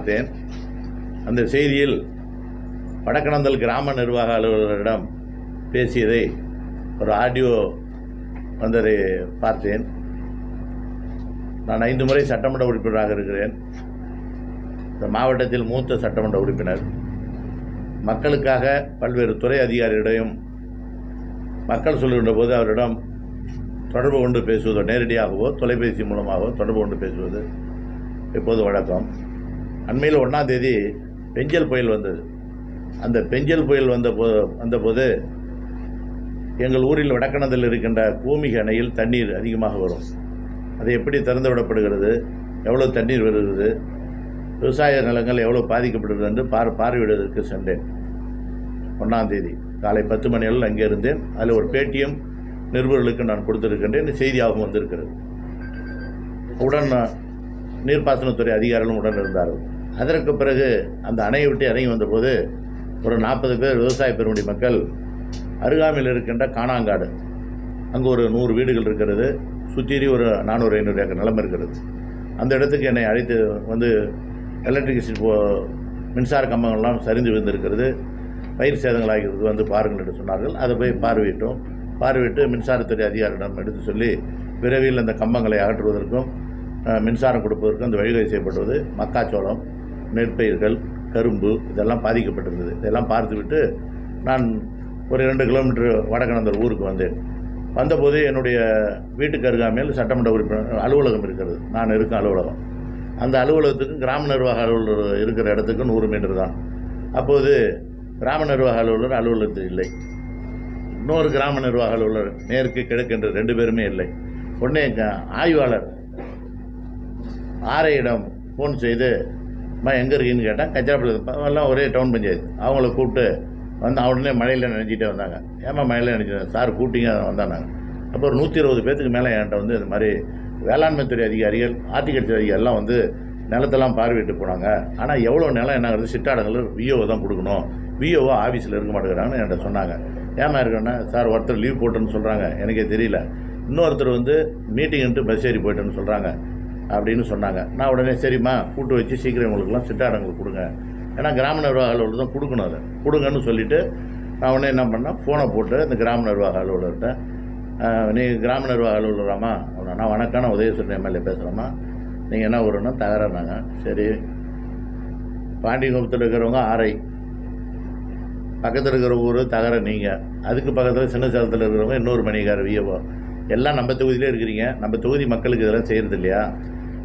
பார்த்தேன். அந்த செய்தியில் வடக்கணந்தல் கிராம நிர்வாக அலுவலரிடம் பேசியதை ஒரு ஆடியோ வந்ததை பார்த்தேன். நான் ஐந்து முறை சட்டமன்ற உறுப்பினராக இருக்கிறேன். இந்த மாவட்டத்தில் மூத்த சட்டமன்ற உறுப்பினர். மக்களுக்காக பல்வேறு துறை அதிகாரிகளிடையும் மக்கள் சொல்லுகின்ற போது அவரிடம் தொடர்பு கொண்டு பேசுவதோ நேரடியாகவோ தொலைபேசி மூலமாகவோ தொடர்பு கொண்டு பேசுவது இப்போது வழக்கம்? அண்மையில் ஒன்றாம் தேதி பெஞ்சல் புயல் வந்தது. அந்த பெஞ்சல் புயல் வந்த போ வந்தபோது எங்கள் ஊரில் வடக்கணத்தில் இருக்கின்ற பூமிக அணையில் தண்ணீர் அதிகமாக வரும். அது எப்படி திறந்து விடப்படுகிறது? எவ்வளோ தண்ணீர் வருகிறது? விவசாய நிலங்கள் எவ்வளோ பாதிக்கப்படுகிறது என்று பார் பார்வையிடுவதற்கு சென்றேன். ஒன்றாம் தேதி காலை பத்து மணி அளவில் அங்கே இருந்தேன். அதில் ஒரு பேடிஎம் நிருபர்களுக்கு நான் கொடுத்திருக்கின்றேன். செய்தியாகவும் வந்திருக்கிறது. உடன் நீர்ப்பாசனத்துறை அதிகாரிகளும் உடன் இருந்தார்கள். அதற்கு பிறகு அந்த அணையை விட்டு இறங்கி வந்தபோது ஒரு நாற்பது பேர் விவசாய பெருமுடி மக்கள் அருகாமையில் இருக்கின்ற காணாங்காடு. அங்கே ஒரு நூறு வீடுகள் இருக்கிறது. சுற்றி ஒரு நானூறு ஐநூறு ஏக்கர் நிலம் இருக்கிறது. அந்த இடத்துக்கு என்னை அழைத்து வந்து எலக்ட்ரிசிட்டி போ மின்சார கம்பங்கள்லாம் சரிந்து விழுந்திருக்கிறது. பயிர் சேதங்களாகிறது வந்து பாருங்கள் என்று சொன்னார்கள். அதை போய் பார்வையிட்டோம். பார்வையிட்டு மின்சாரத்துறை அதிகாரிடம் எடுத்து சொல்லி விரைவில் அந்த கம்பங்களை அகற்றுவதற்கும் மின்சாரம் கொடுப்பதற்கும் அந்த வழிவகை செய்யப்படுவது மக்காச்சோளம். நெற்பயிர்கள் கரும்பு இதெல்லாம் பாதிக்கப்பட்டிருந்தது. இதெல்லாம் பார்த்துவிட்டு நான் ஒரு இரண்டு கிலோமீட்டர் வடகணந்தர் ஊருக்கு வந்தேன். வந்தபோது என்னுடைய வீட்டுக்கு அருகாமையில் சட்டமன்ற உறுப்பினர் அலுவலகம் இருக்கிறது. நான் இருக்கும் அலுவலகம். அந்த அலுவலகத்துக்கும் கிராம நிர்வாக அலுவலர் இருக்கிற இடத்துக்கு நூறு மீட்டர் தான். அப்போது கிராம நிர்வாக அலுவலர் அலுவலகத்தில் இல்லை. இன்னொரு கிராம நிர்வாக அலுவலர் மேற்கு கிழக்கு என்று ரெண்டு பேருமே இல்லை. உடனே ஆய்வாளர் ஆரையிடம் ஃபோன் செய்து அம்மா எங்கே இருக்கீங்கன்னு கேட்டால் கச்சாப்பில் எல்லாம் ஒரே டவுன் பஞ்சாயத்து. அவங்கள கூப்பிட்டு வந்து உடனே மழையில் நினைச்சிட்டே வந்தாங்க. ஏமா மழையில் நினைச்சிட்டேன் சார் கூட்டிங்க வந்தாங்க. அப்போ ஒரு நூற்றி இருபது பேத்துக்கு மேலே என்கிட்ட வந்து இந்த மாதிரி வேளாண்மை துறை அதிகாரிகள் ஹார்டிகல்ச்சர் அதிகாரி வந்து நிலத்தெல்லாம் பார்வையிட்டு போனாங்க. ஆனால் எவ்வளோ நிலம் என்ன ஆகுது சிட்டாடங்கள் விஓ தான் கொடுக்கணும். விஓவோ ஆஃபீஸில் இருக்க மாட்டேங்கிறாங்கன்னு என்கிட்ட சொன்னாங்க. ஏமா இருக்கேன்னா சார் ஒருத்தர் லீவ் போட்டுன்னு சொல்கிறாங்க எனக்கே தெரியல. இன்னொருத்தர் வந்து மீட்டிங்ன்ட்டு பஸ் ஏறி போயிட்டேன்னு சொல்கிறாங்க அப்படின்னு சொன்னாங்க. நான் உடனே சரிம்மா கூட்டு வச்சு சீக்கிரம் இவங்களுக்குலாம் சிட்டாடங்களுக்கு கொடுங்க. ஏன்னா கிராம நிர்வாக அலுவலர் தான் கொடுக்கணும் அதை. கொடுங்கன்னு சொல்லிவிட்டு நான் உடனே என்ன பண்ணேன் ஃபோனை போட்டு இந்த கிராம நிர்வாக அலுவலர்கிட்ட நீ கிராம நிர்வாக அலுவலராமா அப்படின்னா வணக்கம் நான் உதயசூரன் எம்எல்ஏ பேசுகிறேம்மா நீங்கள் என்ன வரும்னா தகராறுனாங்க. சரி. பாண்டியங்குப்பத்தில் இருக்கிறவங்க ஆரை. பக்கத்தில் இருக்கிற ஊர் தகர நீங்கள் அதுக்கு பக்கத்தில் சின்ன சேலத்தில் இருக்கிறவங்க இன்னொரு மணிக்கார வியவோ எல்லாம் நம்ம தொகுதியிலே இருக்கிறீங்க. நம்ம தொகுதி மக்களுக்கு இதெல்லாம் செய்கிறது இல்லையா?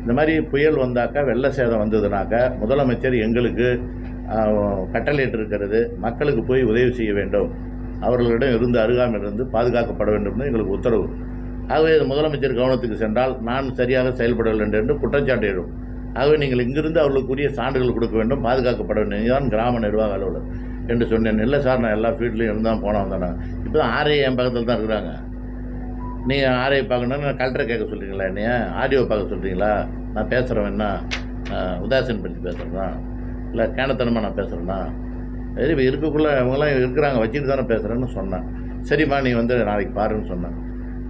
இந்த மாதிரி புயல் வந்தாக்கா வெள்ள சேதம் வந்ததுனாக்கா முதலமைச்சர் எங்களுக்கு கட்டளையிட்டிருக்கிறது இருக்கிறது மக்களுக்கு போய் உதவி செய்ய வேண்டும். அவர்களிடம் இருந்து அருகாமல் இருந்து பாதுகாக்கப்பட வேண்டும்னு எங்களுக்கு உத்தரவு. ஆகவே இது முதலமைச்சர் கவனத்துக்கு சென்றால் நான் சரியாக செயல்படவில்லை என்று குற்றச்சாட்டு எழும். ஆகவே நீங்கள் இங்கிருந்து அவர்களுக்குரிய சான்றுகள் கொடுக்க வேண்டும் பாதுகாக்கப்பட வேண்டும். இதுதான் கிராம நிர்வாக அலுவலர் என்று சொன்னேன். இல்லை சார் நான் எல்லா ஃபீல்ட்லையும் இருந்தால் போனோம். தானே இப்போ தான் ஆர்ஏ என் பக்கத்தில் தான் இருக்கிறாங்க. நீங்கள் ஆர்ஐ பார்க்கணும்னு நான் கலெக்டரை கேட்க சொல்கிறீங்களா என்னைய? ஆடியோ பார்க்க சொல்கிறீங்களா நான் பேசுகிறேன் என்ன? உதாசீன் பற்றி பேசுகிறேன்னா இல்லை கேனத்தனமாக நான் பேசுகிறேன்னா சரி இப்போ இருக்கக்குள்ளே அவங்களாம் இருக்கிறாங்க வச்சுட்டு தானே பேசுகிறேன்னு சொன்னேன். சரிம்மா நீ வந்து நாளைக்கு பாருன்னு சொன்னேன்.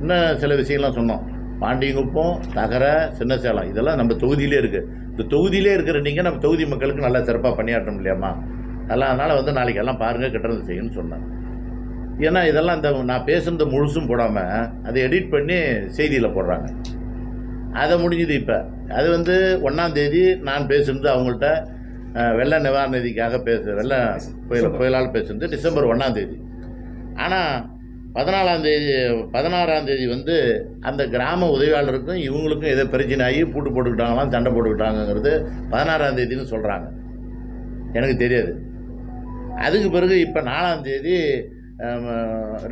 இன்னும் சில விஷயம்லாம் சொன்னோம். பாண்டியங்குப்பம் தகர சின்ன சேலம் இதெல்லாம் நம்ம தொகுதியிலே இருக்குது இந்த தொகுதியிலே இருக்கிற நீங்கள் நம்ம தொகுதி மக்களுக்கு நல்லா சிறப்பாக பணியாற்றணும் இல்லையாம்மா? அதெல்லாம் அதனால் வந்து நாளைக்கு எல்லாம் பாருங்கள் கட்டுறது செய்யுன்னு சொன்னேன். ஏன்னா இதெல்லாம் இந்த நான் பேசுனது முழுசும் போடாமல் அதை எடிட் பண்ணி செய்தியில் போடுறாங்க. அதை முடிஞ்சுது இப்போ. அது வந்து ஒன்றாந்தேதி நான் பேசுனது அவங்கள்ட்ட வெள்ள நிவாரண நிதிக்காக பேசு வெள்ள புயல் புயலால் பேசுனது டிசம்பர் ஒன்றாந்தேதி ஆனால் பதினாலாம் தேதி பதினாறாம் தேதி வந்து அந்த கிராம உதவியாளருக்கும் இவங்களுக்கும் ஏதோ பிரச்சனை ஆகி பூட்டு போட்டுக்கிட்டாங்களாம் சண்டை போட்டுக்கிட்டாங்கங்கிறது பதினாறாம் தேதின்னு சொல்கிறாங்க எனக்கு தெரியாது. அதுக்கு பிறகு இப்போ நாலாம் தேதி ஆம்,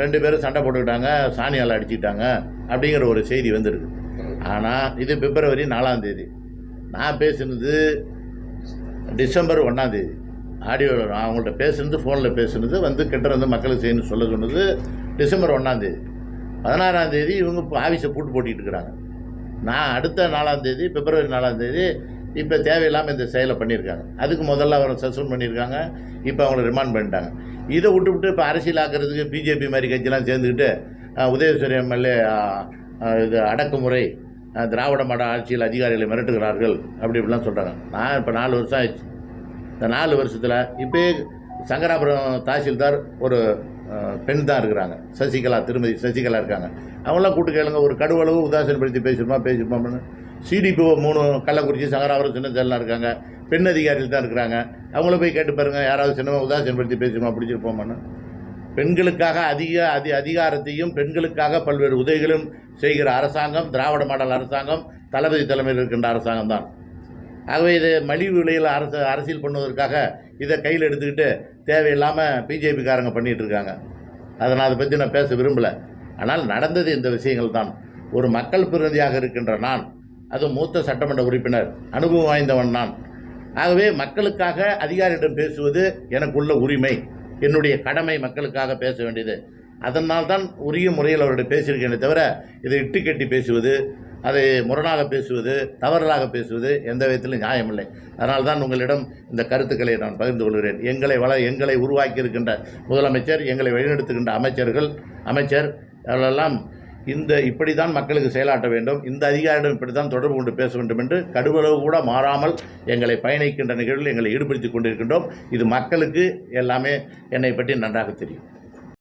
ரெண்டு பேரும் சண்டை போட்டுக்கிட்டாங்க சாணியால் அடிச்சுக்கிட்டாங்க அப்படிங்கிற ஒரு செய்தி வந்திருக்கு. ஆனால் இது பிப்ரவரி நாலாம் தேதி. நான் பேசினது டிசம்பர் ஒன்றாம் தேதி. ஆடியோவில் நான் அவங்கள்ட்ட பேசுனது ஃபோனில் பேசுனது வந்து கிட்ட வந்து மக்களுக்கு செய்யணும் சொல்ல சொன்னது டிசம்பர் ஒன்றாம் தேதி. பதினாறாம் தேதி இவங்க இப்போ ஆஃபீஸை பூட்டு போட்டிகிட்டு இருக்கிறாங்க. நான் அடுத்த நாலாம் தேதி பிப்ரவரி நாலாம் தேதி இப்போ தேவையில்லாமல் இந்த செயலை பண்ணியிருக்காங்க. அதுக்கு முதல்ல அவரை சஸ்பெண்ட் பண்ணியிருக்காங்க. இப்போ அவங்கள ரிமாண்ட் பண்ணிட்டாங்க. இதை விட்டு விட்டு இப்போ அரசியல் ஆக்கிறதுக்கு பிஜேபி மாதிரி கட்சியெலாம் சேர்ந்துக்கிட்டு அஹ், எம்எல்ஏ இது அடக்குமுறை திராவிட மாடல் ஆட்சியில் அதிகாரிகளை மிரட்டுகிறார்கள் அப்படி இப்படிலாம் சொல்கிறாங்க நான் இப்போ நாலு வருஷம் ஆயிடுச்சு. இந்த நாலு வருஷத்தில் இப்போயே சங்கராபுரம் தாசில்தார் ஒரு பெண் தான் இருக்கிறாங்க. சசிகலா திருமதி சசிகலா இருக்காங்க. அவங்களாம் கூட்டு கேளுங்க ஒரு கடுவளவு உதாசீனப்படுத்தி பேசிருமா பேசிருப்போம்னு. சிடிபிஓ மூணு கள்ளக்குறிச்சி சங்கராபுரம் சின்ன செயலாம் இருக்காங்க. பெண் அதிகாரிகள் தான் இருக்கிறாங்க. அவங்கள போய் கேட்டு பாருங்கள் யாராவது சின்னமா உதாசீனப்படுத்தி பேசிருமா பிடிச்சிருப்போமான்னு பெண்களுக்காக அதிக அதி அதிகாரத்தையும் பெண்களுக்காக பல்வேறு உதவிகளும் செய்கிற அரசாங்கம் திராவிட மாடல் அரசாங்கம் தளபதி தலைமையில் இருக்கின்ற அரசாங்கம் தான். ஆகவே இது மலிவு விலையில் அரசு அரசியல் பண்ணுவதற்காக இதை கையில் எடுத்துக்கிட்டு தேவையில்லாமல் பிஜேபிக்காரங்க பண்ணிகிட்டு இருக்காங்க. அதை நான் அதை பற்றி நான் பேச விரும்பலை. ஆனால் நடந்தது இந்த விஷயங்கள் தான். ஒரு மக்கள் பிரதிநிதியாக இருக்கின்ற நான் அது மூத்த சட்டமன்ற உறுப்பினர் அனுபவம் வாய்ந்தவன் நான். ஆகவே மக்களுக்காக அதிகாரியிடம் பேசுவது எனக்குள்ள உரிமை. என்னுடைய கடமை மக்களுக்காக பேச வேண்டியது. அதனால் தான் உரிய முறையில் அவர்கிட்ட பேசியிருக்கேனே தவிர இதை இட்டு கட்டி பேசுவது அதை முரணாக பேசுவது தவறாக பேசுவது எந்த விதத்திலும் நியாயமில்லை. அதனால் தான் உங்களிடம் இந்த கருத்துக்களை நான் பகிர்ந்து கொள்கிறேன். எங்களை வள எங்களை உருவாக்கி இருக்கின்ற முதலமைச்சர் எங்களை வழிநடத்துகின்ற அமைச்சர்கள் அமைச்சர் அவர்களெல்லாம் இந்த இப்படி தான் மக்களுக்கு செயலாற்ற வேண்டும். இந்த அதிகாரியிடம் இப்படி தான் தொடர்பு கொண்டு பேச வேண்டும் என்று கடுவளவு கூட மாறாமல் எங்களை பயணிக்கின்ற நிகழ்வில் எங்களை ஈடுபடுத்திக் கொண்டிருக்கின்றோம். இது மக்களுக்கு எல்லாமே என்னை பற்றி நன்றாக தெரியும்.